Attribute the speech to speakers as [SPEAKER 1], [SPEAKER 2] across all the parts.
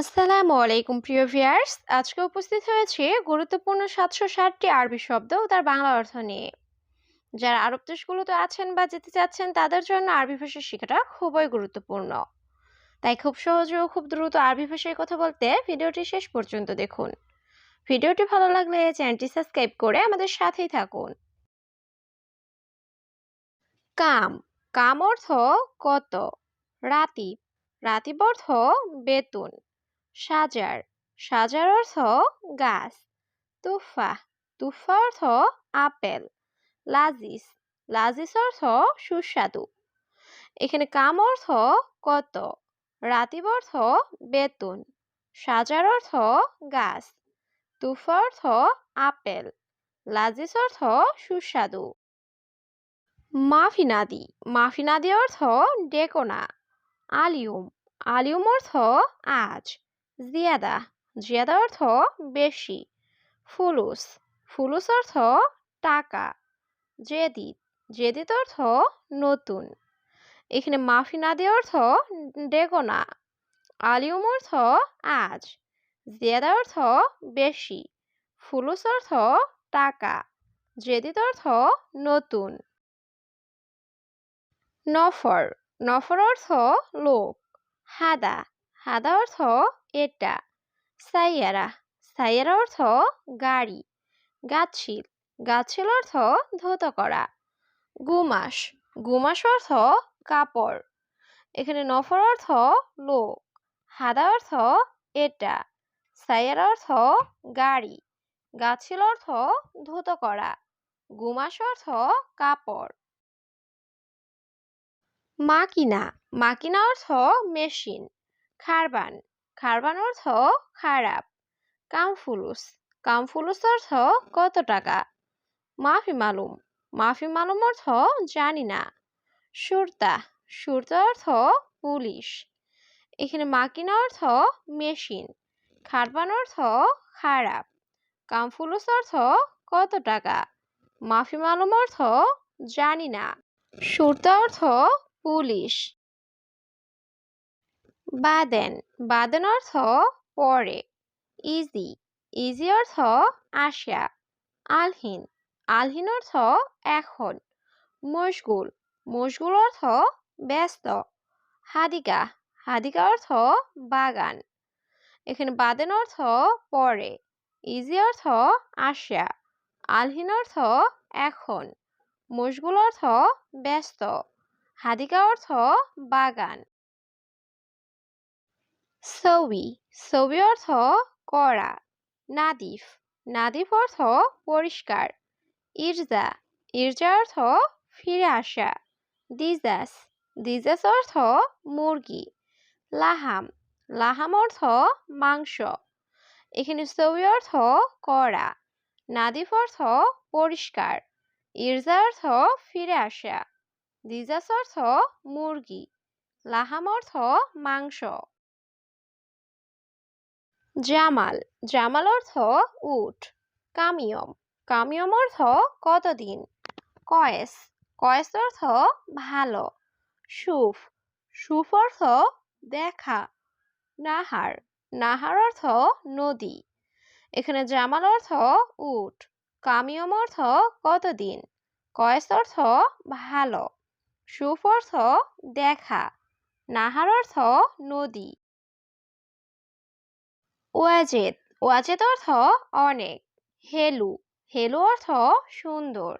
[SPEAKER 1] আসসালামু আলাইকুম, প্রিয় ভিউয়ার্স। আজকে উপস্থিত হয়েছে গুরুত্বপূর্ণ সাতশো ষাটটি আরবি শব্দ ও তার বাংলা অর্থ নিয়ে। যারা আরব দেশগুলোতে আছেন বা যেতে চাচ্ছেন, তাদের জন্য আরবি ভাষা শেখাটা খুবই গুরুত্বপূর্ণ। তাই খুব সহজে ও খুব দ্রুত আরবি ভাষায় কথা বলতে ভিডিওটি শেষ পর্যন্ত দেখুন। ভিডিওটি ভালো লাগলে চ্যানেলটি সাবস্ক্রাইব করে আমাদের সাথেই থাকুন। কাম কাম অর্থ কত? রাতিব রাতিব অর্থ বেতন। সাজার। সাজার অর্থ গাছ। তুফা। তুফা অর্থ আপেল। লাজিস। লাজিস অর্থ সুস্বাদু। এখানে কাম অর্থ কত। রাতিব অর্থ বেতন। সাজার অর্থ গাছ। তুফা অর্থ আপেল। লাজিস অর্থ সুস্বাদু। মাফিনাদি। মাফিনাদি অর্থ ডেকোনা। আলিউম। আলিউম অর্থ আজ জিয়াদা জিয়াদা অর্থ বেশি। ফুলুস ফুলুস অর্থ টাকা। জেদিদ জেদিদ অর্থ নতুন। এখানে মাফি মাফিনাদি অর্থ ডেগোনা আলিউম অর্থ আজ। জিয়াদা অর্থ বেশি। ফুলুস অর্থ টাকা। জেদিদ অর্থ নতুন। নফর নফর অর্থ লোক। হাদা হাদা অর্থ এটা সাইয়ারা। সাইয়ারা অর্থ গাড়ি। গাছিল গাছিল অর্থ ধৌত করা। গুমাস। গুমাস অর্থ কাপড়। এখানে নফর অর্থ লোক। হাদা অর্থ এটা। সাইয়ার অর্থ গাড়ি। গাছিল অর্থ ধৌত করা। গুমাস অর্থ কাপড়। মাকিনা। মাকিনা অর্থ মেশিন। খারবান। খারবান অর্থ খারাপ। কামফুলুস কামফুলুস অর্থ কত টাকা? মাফি মালুম মাফি মালুম অর্থ জানি না। সুরতা সুরতা অর্থ পুলিশ। এখানে মাকিনা অর্থ মেশিন খারবান অর্থ খারাপ। কামফুলুস অর্থ কত টাকা? মাফি মালুম অর্থ জানি না। সুরতা অর্থ পুলিশ। বাদেন। বাদেন অর্থ পরে। ইজি। ইজি অর্থ আসা। আলহীন। আলহিন অর্থ এখন। মশগুল। মশগুল অর্থ ব্যস্ত। হাদিকা। হাদিকা অর্থ বাগান। এখানে বাদেন অর্থ পরে। ইজি অর্থ আসা। আলহিন অর্থ এখন। মশগুল অর্থ ব্যস্ত। হাদিকা অর্থ বাগান। সৌবি সৌবি অর্থ করা। নাদিফ নাদিফ অর্থ পরিষ্কার। ইরজা ইরজা অর্থ ফিরে আসা। দিজাস দিজাস অর্থ মুরগি। লাহাম লাহাম অর্থ মাংস। এখানে সৌবি অর্থ করা। নাদিফ অর্থ পরিষ্কার। ইরজা অর্থ ফিরে আসা। দিজাস অর্থ মুরগি। লাহাম অর্থ মাংস। জামাল জামাল অর্থ উট। কামিয়ম কামিয়ম অর্থ কতদিন? কয়েস কয়েস অর্থ ভালো। সুফ সুফ অর্থ দেখা। নাহার নাহার অর্থ নদী। এখানে জামাল অর্থ উট, কামিয়ম অর্থ কতদিন? কয়েস অর্থ ভালো। সুফ অর্থ দেখা। নাহার অর্থ নদী। ওয়াজেদ ওয়াজেদ অর্থ অনেক। হেলু হেলু অর্থ সুন্দর।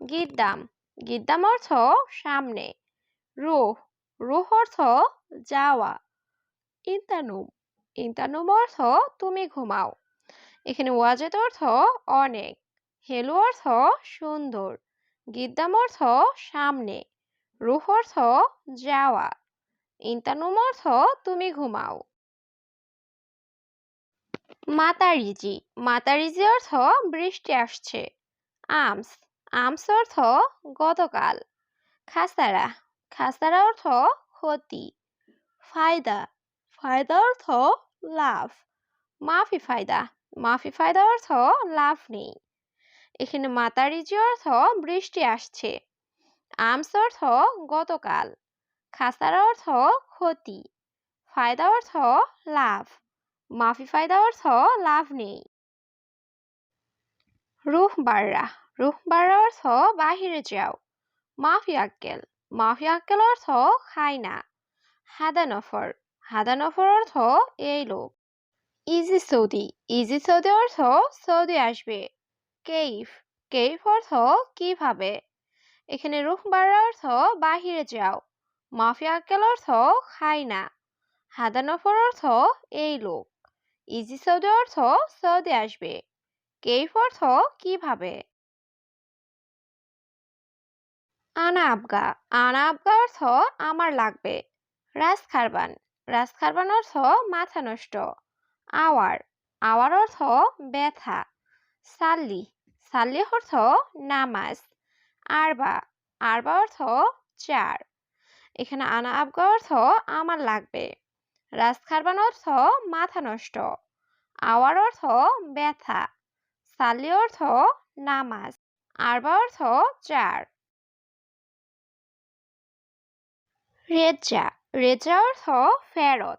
[SPEAKER 1] গিদ্দাম গিদ্দাম অর্থ সামনে। রোহ রোহ অর্থ যাওয়া। ইন্তানুম ইন্তানুম অর্থ তুমি ঘুমাও। এখানে ওয়াজেদ অর্থ অনেক, হেলু অর্থ সুন্দর। গিদ্দাম অর্থ সামনে, রুহ অর্থ যাওয়া। ইন্তানুম অর্থ তুমি ঘুমাও। মাতারিজি। মাতারিজি অর্থ বৃষ্টি আসছে। আমস। আমস অর্থ গতকাল। খাসারা। খাসারা অর্থ ক্ষতি। ফায়দা। ফায়দা অর্থ লাভ। মাফি ফায়দা। মাফি ফায়দা অর্থ লাভ নেই। এখানে মাতারিজি অর্থ বৃষ্টি আসছে। আমস অর্থ গতকাল। খাসারা অর্থ ক্ষতি। ফায়দা অর্থ লাভ। মাফি ফায়দা অর্থ লাভ নেই। রুহ বাররা। রুহ বাররা অর্থ বাহিরে যাও। মাফি আক্কেল। মাফি আক্কেল অর্থ খাই না। হাদা নফর। হাদা নফর অর্থ এই লোক। ইজি সৌদি। ইজি সৌদি অর্থ সৌদি আসবে। কেইফ। কেইফ অর্থ কীভাবে এখানে রুহ বাররা অর্থ বাহিরে যাও। মাফি আক্কেল অর্থ খাই না। হাদা নফর অর্থ এই লোক। ইজি সৌদি অর্থ সৌদি আসবে। কেইফ অর্থ? কীভাবে আনা আবগা। আনা আবগা অর্থ আমার লাগবে। রাজ খারবান। রাজ খারবান অর্থ মাথা নষ্ট। আওয়ার। আওয়ার অর্থ ব্যথা। সাল্লি। সাল্লি অর্থ নামাজ। আরবা। আরবা অর্থ চার। এখানে আনা আবগা অর্থ আমার লাগবে। রাজ খারবান অর্থ মাথা নষ্ট। আওয়ার অর্থ ব্যথা। সাল্লি অর্থ নামাজ। আরবা অর্থ চার। রেজ্জা। রেজ্জা অর্থ ফেরত।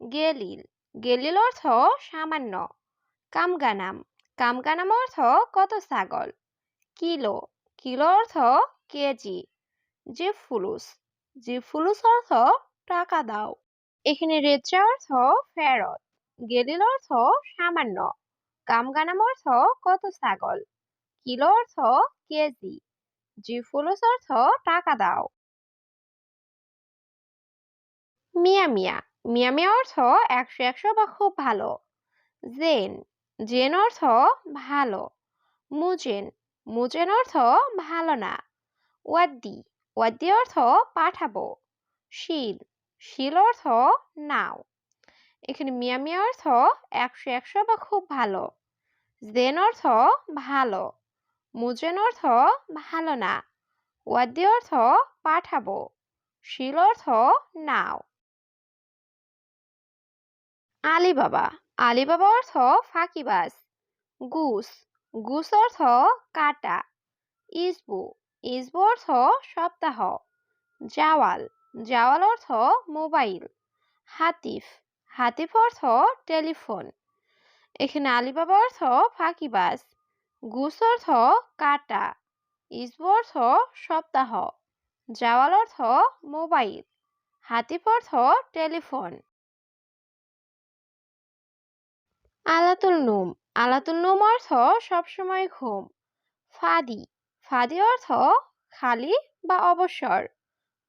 [SPEAKER 1] গেলিল। গেলিল অর্থ সামান্য। কামগানাম। কামগানাম অর্থ কত ছাগল? কিলো। কিলো অর্থ কেজি। যে ফুলুস যে অর্থ টাকা দাও। এখানে রেজ্জা অর্থ ফেরত, গেলিল অর্থ সামান্য কামগানাম অর্থ কত ছাগল, কিলো অর্থ কেজি জি ফুলুস অর্থ টাকা দাও। মিয়া মিয়া মিয়া মিয়া অর্থ একশো একশো বা খুব ভালো। জেন জেন অর্থ ভালো। মুজেন মুজেন অর্থ ভালো না। ওয়াদ্দি ওয়াদ্দি অর্থ পাঠাবো। শিল শিল অর্থ নাও। এখানে মিয়া মিয়া অর্থ একশো একশো বা খুব ভালো। জেন অর্থ ভালো। মুজেন অর্থ ভালো না। ওয়াদ্দি অর্থ পাঠাবো। শিল অর্থ নাও। আলিবাবা। আলিবাবা অর্থ ফাঁকিবাজ। গুস। গুস অর্থ কাটা। ইসবু। ইসবু অর্থ সপ্তাহ। জাওয়াল। জাওয়াল অর্থ মোবাইল। হাতিফ হাতিফ অর্থ টেলিফোন। এখানে আলিবাবা অর্থ ফাঁকিবাজ। গুস অর্থ কাটা। ইসবু অর্থ সপ্তাহ। জাওয়াল অর্থ মোবাইল। হাতিফ অর্থ টেলিফোন। আলাতুল নুম। আলাতুল নুম অর্থ সবসময় ঘুম। ফাদি। ফাদি অর্থ খালি বা অবসর।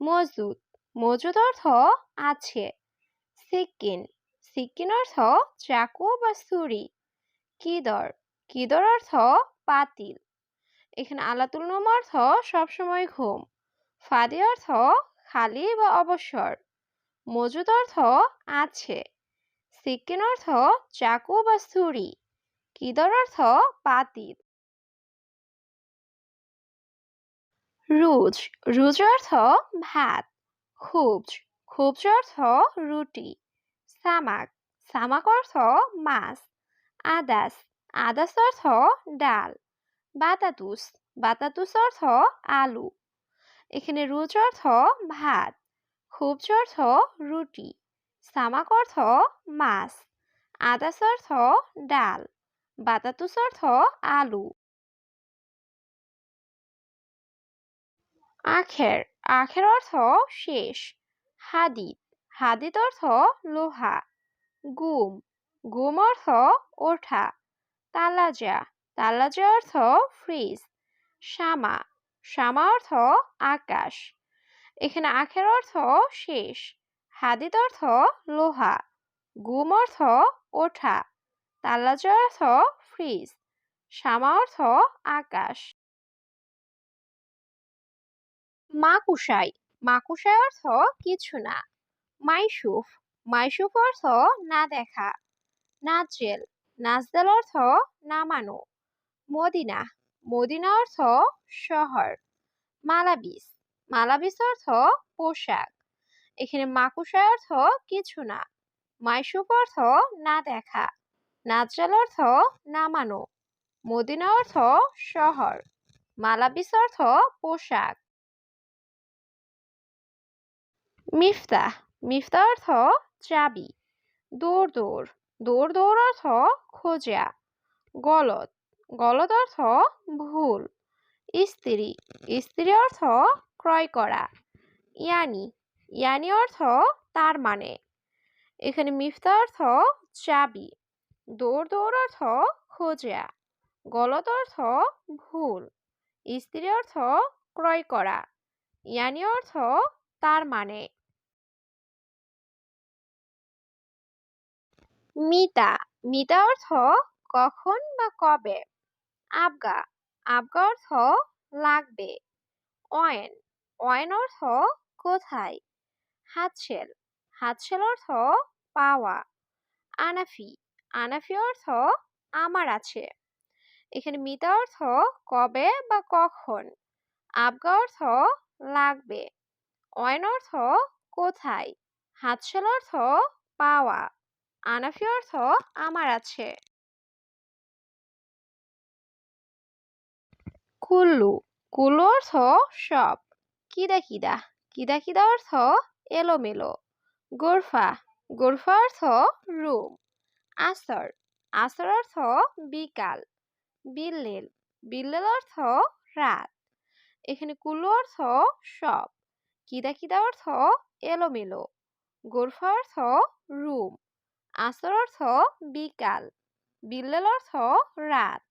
[SPEAKER 1] মজুদ মজুদ অর্থ আছে। সিকিন সিকিন অর্থ চাকু বা ছুরি। কিদর কিদর অর্থ পাতিল। এখানে আলাতুল নুম অর্থ সবসময় ঘুম। ফাদি অর্থ খালি বা অবসর। মজুদ অর্থ আছে। সিকিন অর্থ চাকু বা ছুরি। কিদর অর্থ পাতিল। রুজ রুজ অর্থ ভাত। খুবজ খুবজ অর্থ রুটি। সামাক সামাক অর্থ মাছ। আদাস আদাস অর্থ ডাল। বাতাতুস বাতাতুস অর্থ আলু। এখানে রুজ অর্থ ভাত, খুবজ অর্থ রুটি। সামাক অর্থ মাছ। আদাস অর্থ ডাল। বাতাতুস অর্থ আলু। আখের আখের অর্থ শেষ। হাদিদ হাদিদ অর্থ লোহা। গুম গুম অর্থ ওঠা। তালাজা তালাজা অর্থ ফ্রিজ। শামা শামা অর্থ আকাশ। এখানে আখের অর্থ শেষ, হাদিদ অর্থ লোহা। গুম অর্থ ওঠা। তাল্লাজা অর্থ ফ্রিজ। শামা অর্থ আকাশ। মাকুশাই মাকুশাই অর্থ কিছু না। মাইসুফ। মাইসুফ অর্থ না দেখা। নাজেল। নাজদেল অর্থ নামানো। মদিনা। মদিনা অর্থ শহর। মালাবিস। মালাবিস অর্থ পোশাক। এখানে মাকুশায় অর্থ কিছু না। মাইসুফ অর্থ না দেখা। নাজরাল অর্থ নামানো। মদিনা অর্থ শহর। মালাবিস অর্থ পোশাক। মিফতা মিফতা অর্থ চাবি। দৌড় দৌড়। দৌড় দৌড় অর্থ খোঁজা। গলদ গলদ অর্থ ভুল। স্ত্রী স্ত্রী অর্থ ক্রয় করা। ইয়ানি ইয়ানি অর্থ তার মানে। এখানে মিফতা অর্থ চাবি। দৌড় দৌড় অর্থ খোঁজা। গলত অর্থ ভুল। স্ত্রী অর্থ ক্রয় করা। ইয়ানি অর্থ তার মানে। মিতা মিতা অর্থ কখন বা কবে? আবগা আবগা অর্থ লাগবে। অয়েন অয়েন অর্থ কোথায়? হাতছেল হাতশেল অর্থ পাওয়া। আনাফি আনাফি অর্থ আমার আছে। এখানে মিতা অর্থ কবে বা কখন? আবগা অর্থ লাগবে। অয়ন অর্থ কোথায়? হাতশাল অর্থ পাওয়া। আনাফি অর্থ আমার আছে। কুল্লু কুল্লু অর্থ সব। কিদা কিদা কিদা কিদা অর্থ এলোমেলো। গোরফা গোরফা অর্থ রুম। আসর আসর অর্থ বিকাল। বিল্লেল বিল্লেল অর্থ রাত। এখানে কুল্লু অর্থ সব। কিদা কিদা অর্থ এলোমেলো। গোরফা অর্থ রুম। আসর অর্থ বিকাল বিল্লেল অর্থ রাত।